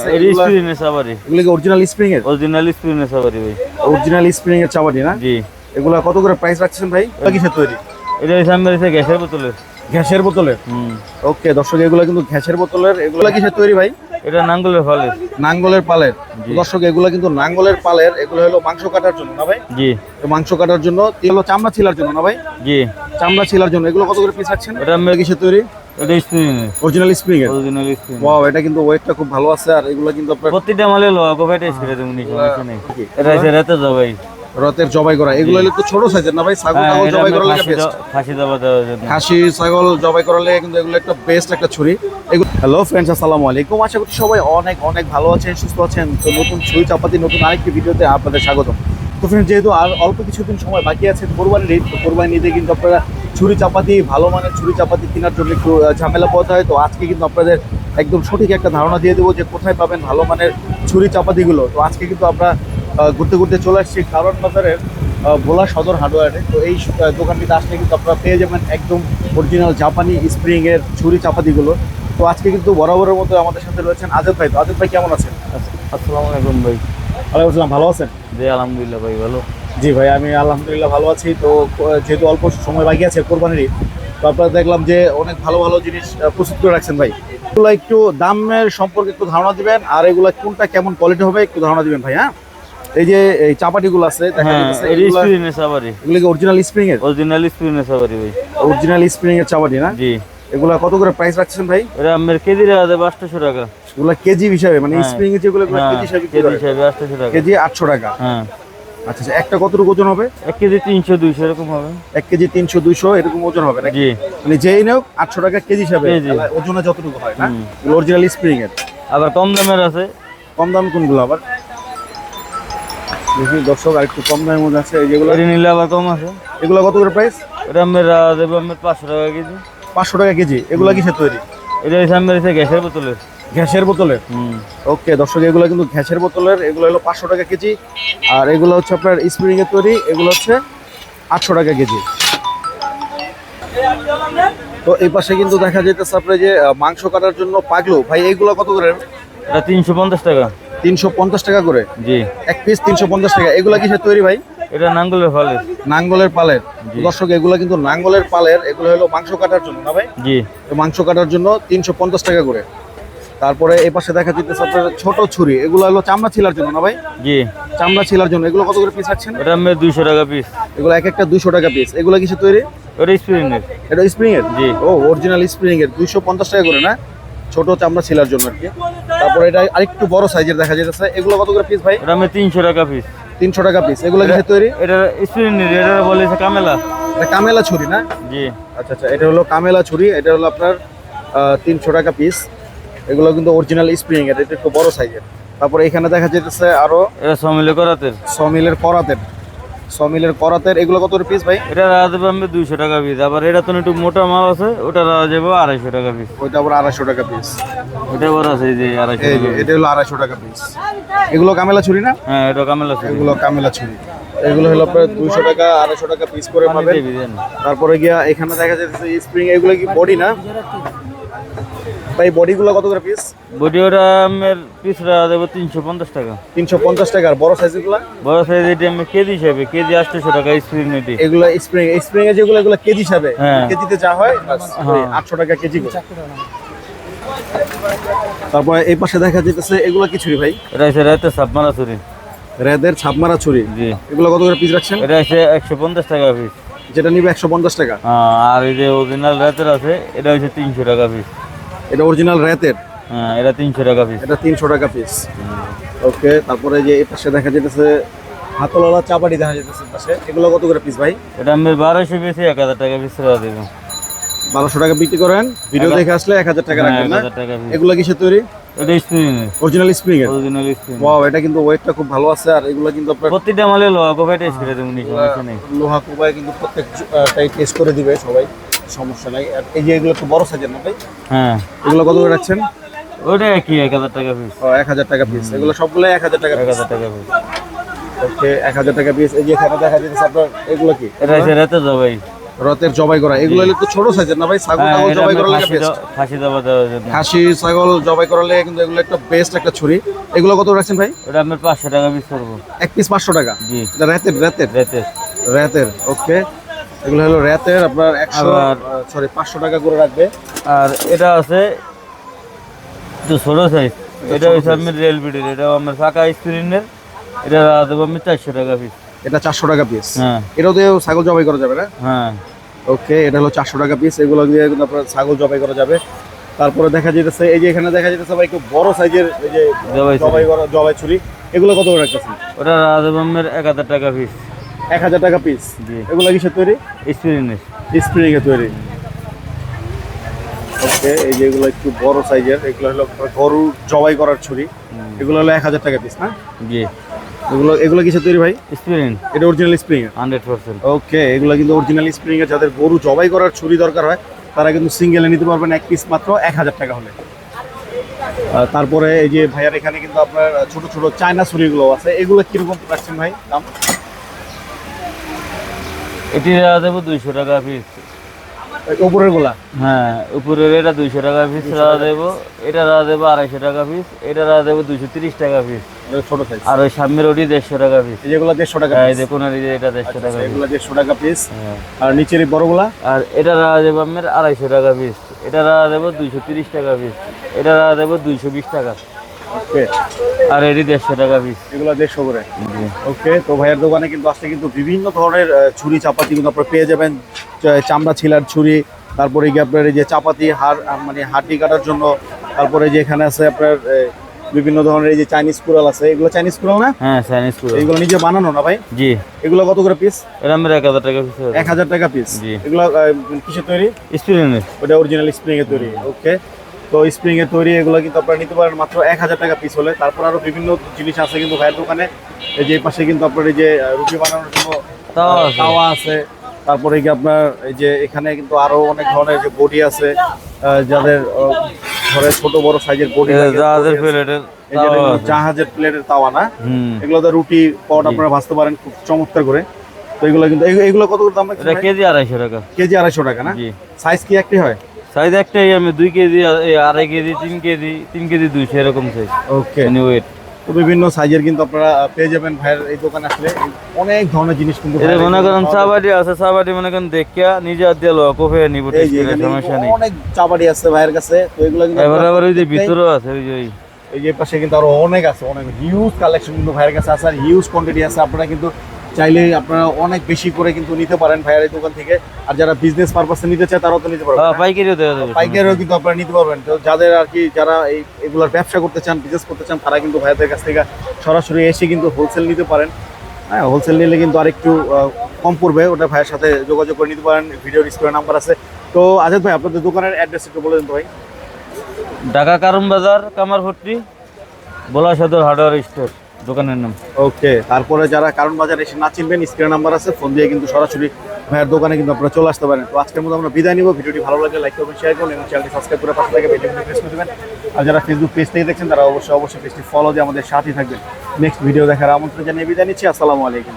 সাবারি original spring এর সাবারি ভাই। Original spring এর না? জি। এগুলো কত করে প্রাইস রাখছেন ভাই? কিসের তৈরি? এটা সামনে রয়েছে গ্যাসের বোতলের। গ্যাসের বোতলের? হুম। ওকে দর্শক এগুলো কিন্তু গ্যাসের বোতলের। এগুলো কিসের তৈরি ভাই? এটা নাঙ্গলের নাঙ্গলের পালের। দর্শক এগুলো কিন্তু নাঙ্গলের পালের। এগুলো হলো মাংস কাটার জন্য না ভাই? জি। মাংস কাটার জন্য এগুলো চামড়া ছিলার জন্য না ভাই? জি। চামড়া ছিলার জন্য। এগুলো কত করে পিস রাখছেন? এটা কিসের তৈরি? এটা অরিজিনাল স্প্রিং এর? অরিজিনাল ওয়াও এটা কিন্তু ওয়েটটা খুব ভালো আছে আর এগুলো কিন্তু আপনার প্রতিটা মালে লোয়া দেবো নেই এটা রাতে জবাই। রথের জবাই করা। এগুলো ছোট সাইজের না ভাই? ছাগল হ্যাঁ টাগল জবাই আমরা করা লাগে বেস্ট দেওয়ার জন্য। খাসি ছাগল জবাই করা লাগে কিন্তু এগুলো একটা বেস্ট একটা ছুরি। হ্যালো ফ্রেন্ডস আসসালামু আলাইকুম। আশা করি সবাই অনেক অনেক ভালো আছেন সুস্থ আছেন। তো নতুন ছুরি চাপাতি নতুন আরেকটি ভিডিওতে আপনাদের স্বাগত তো ফ্রেন্ডস যেহেতু আর অল্প কিছুদিন সময় বাকি আছে কোরবানির ঈদ তো কোরবানি ঈদে কিন্তু আপনারা ছুরি চাপাতি ভালো মানের ছুরি চাপাতি কেনার জন্য একটু ঝামেলা পোহাতে হয়। তো আজকে কিন্তু আপনাদের একদম সঠিক একটা ধারণা দিয়ে দেবো যে কোথায় পাবেন ভালো মানের ছুরি চাপাতিগুলো। তো আজকে কিন্তু আমরা ঘুরতে ঘুরতে চলে আসছি কারণ বাজারের ভোলা সদর হার্ডওয়ারে তো এই দোকানটিতে আসলে কিন্তু আপনারা পেয়ে যাবেন একদম অরিজিনাল জাপানি স্প্রিং এর ছুরি চাপাতিগুলো। তো আজকে কিন্তু বরাবরের মতো আমাদের সাথে রয়েছেন আজব ভাই। তো আজব ভাই কেমন আছেন? আসসালামু আলাইকুম ভাই। আলাইকুম ভালো আছেন? জি আলহামদুলিল্লাহ ভাই ভালো। জি ভাই আমি আলহামদুলিল্লাহ ভালো আছি। তো যেহেতু অল্প সময় বাকি আছে কোরবানির তো আপনারা দেখলাম যে অনেক ভালো ভালো জিনিস প্রস্তুত করে রাখছেন ভাই। এগুলো একটু দামের সম্পর্কে একটু ধারণা দিবেন আর এগুলা কোনটা কেমন কোয়ালিটি হবে একটু ধারণা দিবেন ভাই হ্যাঁ? এই যে এই চাপাটিগুলো আছে দেখা হ্যাঁ যাচ্ছে, এর এগুলা- এগুলো কি অরিজিনাল স্প্রিং এর? অরিজিনাল সাবারি ভাই। অরিজিনাল স্প্রিং এর চাপাটি না? জি। এগুলা কত করে প্রাইস রাখছেন ভাই? এটা আমার কেজি দেবে আটশোশো টাকা। এগুলা কেজি হিসাবে মানে হ্যাঁ। স্প্রিং এর যেগুলো হ্যাঁ কেজি হিসাবে কেজি করে। হিসাবে আটশোশো টাকা। কেজি আটশো টাকা। হ্যাঁ। আচ্ছা আচ্ছা একটা কতটুকু ওজন হবে? এক কেজি তিনশো দুইশো এরকম হবে। এক কেজি তিনশো দুইশো এরকম ওজন হবে নাকি? মানে যেই নেও আটশো টাকা কেজি হিসাবে ওজনে যতটুকু হয় না। অরিজিনাল স্প্রিং এর। আবার কম দামের আছে। কম দাম কোনগুলো আবার? দেখি দর্শক আর একটু কম দামের মধ্যে আছে যেগুলো নিলে আবার কম আছে। এগুলো কত করে প্রাইস এটা আমার দেবো আমার পাঁচশো টাকা কেজি। পাঁচশো টাকা কেজি এগুলো কিসের তৈরি? এটা সামনে রয়েছে গ্যাসের বোতলের। গ্যাসের বোতলের হুম। ওকে দর্শক এগুলো কিন্তু গ্যাসের বোতলের এগুলো হলো পাঁচশো টাকা কেজি। আর এগুলো হচ্ছে আপনার স্প্রিং এর তৈরি এগুলো হচ্ছে আটশো টাকা কেজি। তো এই পাশে কিন্তু দেখা যেতেছে আপনার যে মাংস কাটার জন্য পাগলো। ভাই এইগুলো কত করে? এটা তিনশো পঞ্চাশ টাকা। তিনশো পঞ্চাশ টাকা করে? জি। এক পিস তিনশো পঞ্চাশ টাকা। এগুলো কিসের তৈরি ভাই? এটা নাঙ্গলের ফলের নাঙ্গলের পালের। দর্শক এগুলো কিন্তু নাঙ্গলের পালের এগুলো হলো মাংস কাটার জন্য না ভাই? জি। মাংস কাটার জন্য তিনশো পঞ্চাশ টাকা করে। তারপরে এই পাশে দেখা যেতেছে আপনার ছোট ছুরি এগুলো হলো চামড়া ছিলার জন্য না ভাই? জি। চামড়া ছিলার জন্য এগুলো কত করে পিস রাখছেন? এটা দুইশো টাকা পিস এগুলো এক একটা দুশো টাকা পিস এগুলো কিসের তৈরি? ওটা স্প্রিনের এটা স্প্রিং এর জি। ও অরিজিনাল স্প্রিং এর দুইশো পঞ্চাশ টাকা করে না? ছোট চামড়া ছিলার জন্য আর কি। তারপরে এটা আরেকটু বড় সাইজের দেখা যেতেছে এগুলো কত করে পিস ভাই? এটা তিনশো টাকা পিস তিনশো টাকা পিস এগুলো কিসের তৈরি? এটা স্প্রিনের এটা বলেছে কামেলা। এটা কামেলা ছুরি না? জি। আচ্ছা আচ্ছা এটা হলো কামেলা ছুরি এটা হলো আপনার তিনশো টাকা পিস এগুলো কিন্তু অরিজিনাল স্প্রিং এর এটা একটু বড় সাইজের তারপরে এখানে দেখা যেতেছে আরও সমিলের সমিলে করাতের। সমিলের করাতের। সমিলের করাতের এগুলো কত পিস ভাই? এটা দেবে আমি দুইশো টাকা পিস আবার এটা তো একটু মোটা মাল আছে ওটা যাব আড়াইশো টাকা পিস ওইটা আবার আড়াইশো টাকা পিস ওটা বড় আছে এই যে আড়াইশো। এটা হলো আড়াইশো টাকা পিস এগুলো কামেলা ছুরি না? হ্যাঁ এটা কামেলা আছে এগুলো কামেলা ছুরি। এগুলো হলো আপনার দুইশো টাকা আড়াইশো টাকা পিস করে পাবেন। তারপরে গিয়া এখানে দেখা যাচ্ছে স্প্রিং এগুলো কি বডি না? ভাই বডিগুলো কত করে পিস বডি ওটা আমার পিস দেবো তিনশো পঞ্চাশ টাকা। তিনশো পঞ্চাশ টাকা আর বড় সাইজগুলো বড় সাইজ এটি আমি কেজি হিসাবে কেজি আটশোশো টাকা স্প্রিন এটি এগুলো স্প্রিং স্প্রিং এর যেগুলো এগুলো কেজি হিসাবে? হ্যাঁ। কেজিতে যা হয় হ্যাঁ। আটশো টাকা কেজি করে। তারপরে এই পাশে দেখা যেতেছে এগুলো কি ছুরি ভাই? এটা হচ্ছে রাতে সাবমারা ছুরি। রেদের ছাপমারা ছুরি। জি। এগুলো কত করে পিস রাখছেন? এটা হচ্ছে একশো পঞ্চাশ টাকা পিস যেটা নিবে একশো পঞ্চাশ টাকা। আর এই যে অরিজিনাল রাতের আছে এটা হচ্ছে তিনশো টাকা পিস এটা অরিজিনাল রেতের হ্যাঁ এটা তিনশো টাকা পিস এটা তিনশো টাকা পিস ওকে তারপরে যে এই পাশে দেখা যেতেছে হাতলালা চাপাটি দেখা যেতেছে পাশে। এগুলো কত করে পিস ভাই? এটা আমি বারোশো বেশি এক হাজার টাকা পিস রাখা দেবো। বারোশো টাকা বিক্রি করেন ভিডিও দেখে আসলে এক হাজার টাকা হ্যাঁ, রাখবেন না? হাজার টাকা পিস এগুলো কিসের তৈরি? এটা স্প্রিনের অরিজিনাল স্প্রিং এর? অরিজিনাল স্প্রিন ওয়াও এটা কিন্তু ওয়েটটা খুব ভালো আছে আর এগুলো কিন্তু আপনার প্রতিটা মালে লোয়া কোভাই টেস্ট করে দেবো লোহা কুবায় কিন্তু প্রত্যেকটাই টেস্ট করে দিবে সবাই। সমস্যা নাই। আর এই যে এগুলো একটু বড় সাইজের না ভাই? হ্যাঁ। এগুলো কত করে রাখছেন? ওটা কি এক হাজার টাকা পিস ও এক হাজার টাকা পিস এগুলো সবগুলো এক হাজার টাকা এক হাজার টাকা পিস ওকে এক হাজার টাকা পিস এই যে এখানে দেখা যাচ্ছে আপনার এগুলো কি? এটা হচ্ছে রাতে জবাই। রথের জবাই করা। এগুলো একটু ছোট সাইজের না ভাই? ছাগল হ্যাঁ, টাগল এটা জবাই করার লাগে বেস্ট ফাঁসি দেওয়া দেওয়ার জন্য। খাসি ছাগল জবাই করার লাগে কিন্তু এগুলো একটা বেস্ট একটা ছুরি। এগুলো কত রাখছেন ভাই? ওটা আমরা পাঁচশো টাকা পিস করব। এক পিস পাঁচশো টাকা? জি। এটা র্যাতের র্যাতের রেতে র্যাতের ওকে এগুলো হলো র্যাতের আপনার একশো সরি পাঁচশো টাকা করে রাখবে। আর এটা আছে একটু ছোট সাইজ এটা হচ্ছে আমি রেল বিডির এটা আমার ফাঁকা স্ক্রিনের এটা দেবো আমি চারশো টাকা পিস এটা চারশো টাকা পিস হ্যাঁ। এটাও দিয়ে ছাগল জবাই করা যাবে না? হ্যাঁ। ওকে এটা হলো চারশো টাকা পিস এগুলো দিয়ে আপনার ছাগল জবাই করা যাবে। তারপরে দেখা যেতেছে এই যে এখানে দেখা যেতেছে ভাই একটু বড় সাইজের এই যে জবাই জবাই করা জবাই ছুরি। এগুলো কত করে রাখতেছেন? ওটা দেবো আমার এক হাজার টাকা পিস এক হাজার টাকা পিস এগুলো কিসের তৈরি? স্ক্রিনের স্প্রিং এর তৈরি। ওকে এই যে এগুলো একটু বড় সাইজের এগুলো হলো গরু জবাই করার ছুরি। এগুলো হলো এক হাজার টাকা পিস না? জি। এগুলো এগুলো কিসের তৈরি ভাই? স্ক্রিন এটা original spring hundred percent. Okay এগুলো কিন্তু অরিজিনাল স্প্রিং এর যাদের গরু জবাই করার ছুরি দরকার হয় তারা কিন্তু সিঙ্গেলে নিতে পারবেন এক পিস মাত্র এক হাজার টাকা হলে। তারপরে এই যে ভাইয়ার এখানে কিন্তু আপনার ছোট ছোট চায়না ছুরিগুলো আছে। এগুলো কীরকম রাখছেন ভাই দাম? এটি দেবো দুইশো টাকা পিস উপরেরগুলা? হ্যাঁ উপরের এটা দুইশো টাকা পিস রাখা দেবো এটা রাখা দেবো আড়াইশো টাকা পিস এটা রাখা দেবো দুইশো তিরিশ টাকা পিস ছোট সাইজ আর ওই সামনের ওটি দেড়শো টাকা পিস যেগুলো দেড়শো টাকা হ্যাঁ এই দেখুন আর এটা দেড়শো আচ্ছা, টাকা এগুলো দেড়শো টাকা পিস হ্যাঁ। আর নিচের বড়গুলা? আর এটা রাখা দেবো আপনার আড়াইশো টাকা পিস এটা রাখা দেবো দুইশো তিরিশ টাকা পিস এটা রাখা দেবো দুইশো বিশ টাকা। ওকে আর এটি দেড়শো টাকা পিস এগুলো দেড়শো করে। ওকে তো ভাইয়ের দোকানে কিন্তু আসলে কিন্তু বিভিন্ন ধরনের ছুরি চাপাতি কিন্তু আপনারা পেয়ে যাবেন। চামড়া ছিলার ছুরি তারপরে গিয়ে আপনার এই যে চাপাতি হাড় মানে হাড্ডি কাটার জন্য তারপরে যে এখানে আছে আপনার বিভিন্ন ধরনের এই যে চাইনিজ কুড়াল আছে। এগুলো চাইনিজ কুড়াল না? হ্যাঁ চাইনিজ করে এগুলো নিজে বানানো না ভাই? জি। এগুলো কত করে পিস এটা আমার এক হাজার টাকা পিস এক হাজার টাকা পিস জি। এগুলো কিসের তৈরি? স্পিরিনের ওটা অরিজিনাল স্প্রিং এর তৈরি। ওকে তো স্প্রিং এর তৈরি এগুলো কিন্তু আপনারা নিতে পারেন মাত্র এক হাজার টাকা পিস হলে। তারপর আরও বিভিন্ন জিনিস আছে কিন্তু ভাইয়ের দোকানে। এই যে পাশে কিন্তু আপনার এই যে রুটি বানানোর জন্য তাওয়া আছে। তারপরে কি আপনার এই যে এখানে কিন্তু আরও অনেক ধরনের যে বডি আছে যাদের ঘরে ছোট বড় সাইজের বডি জাহাজের প্লেটের জাহাজের প্লেটের তাওয়া না? এগুলোতে রুটি পট আপনারা ভাজতে পারেন খুব চমৎকার করে। তো এগুলো কিন্তু এগুলো- কত করে দাম? কেজি আড়াইশো টাকা। কেজি আড়াইশো টাকা না? সাইজ কি একটি হয়? সাইজ একটাই আমি দুই কেজি আড়াই কেজি তিন কেজি তিন কেজি দুইশো এরকম সাইজ ওকে ওয়েট তো বিভিন্ন সাইজের কিন্তু আপনারা পেয়ে যাবেন ভাইয়ের এই দোকানে আসলে। অনেক ধরনের জিনিস কিন্তু মনে করেন চাবাটি আছে চাবাটি মনে করেন দেখিয়া নিজে হাত দিয়ে লোক কফে নিব সমস্যা নেই। অনেক চাবাড়ি আছে ভাইয়ের কাছে তো এগুলো কিন্তু এবার আবার ওই যে ভিতরেও আছে ওই যে এই যে পাশে কিন্তু আরও অনেক আছে অনেক হিউজ কালেকশন কিন্তু ভাইয়ের কাছে আছে আর হিউজ কোয়ান্টিটি আছে। আপনারা কিন্তু চাইলে আপনারা অনেক বেশি করে কিন্তু নিতে পারেন ভাইয়ের এই দোকান থেকে। আর যারা বিজনেস পারপাসে নিতে চায় তারাও তো নিতে পারবেন হ্যাঁ পাইকারিও পাইকারিও কিন্তু আপনারা নিতে পারবেন। তো যাদের আর কি যারা এই এগুলোর ব্যবসা করতে চান বিজনেস করতে চান তারা কিন্তু ভাইয়াদের কাছ থেকে সরাসরি এসে কিন্তু হোলসেল নিতে পারেন। হ্যাঁ হোলসেল নিলে কিন্তু আরেকটু কম পড়বে। ওটা ভাইয়ের সাথে যোগাযোগ করে নিতে পারেন। ভিডিও স্ক্রিনে নাম্বার আছে। তো আজাদ ভাই আপনাদের দোকানের অ্যাড্রেস একটু বলে দিন ভাই। ঢাকা কারণ বাজার কামারপট্টি বলা সদর হার্ডওয়ার স্টোর। দোকানের নাম। ওকে, তারপরে যারা কারণ বাজার এসে না চিনবেন স্ক্রিন নাম্বার আছে ফোন দিয়ে কিন্তু সরাসরি ভাইয়ের দোকানে কিন্তু আপনারা চলে আসতে পারেন। তো আজকের মতো আমরা বিদায় নিব। ভিডিওটি ভালো লাগে লাইক করবেন শেয়ার করুন এবং চ্যানেলটি সাবস্ক্রাইব করে পাশে থেকে ভিডিওটি প্রেস করে দেবেন। আর যারা ফেসবুক পেজ থেকে দেখছেন, তারা অবশ্যই অবশ্যই পেজটি ফলো দিয়ে আমাদের সাথেই থাকবেন। নেক্সট ভিডিও দেখার আমন্ত্রণ জানিয়ে বিদায় নিচ্ছি। আসসালামু আলাইকুম।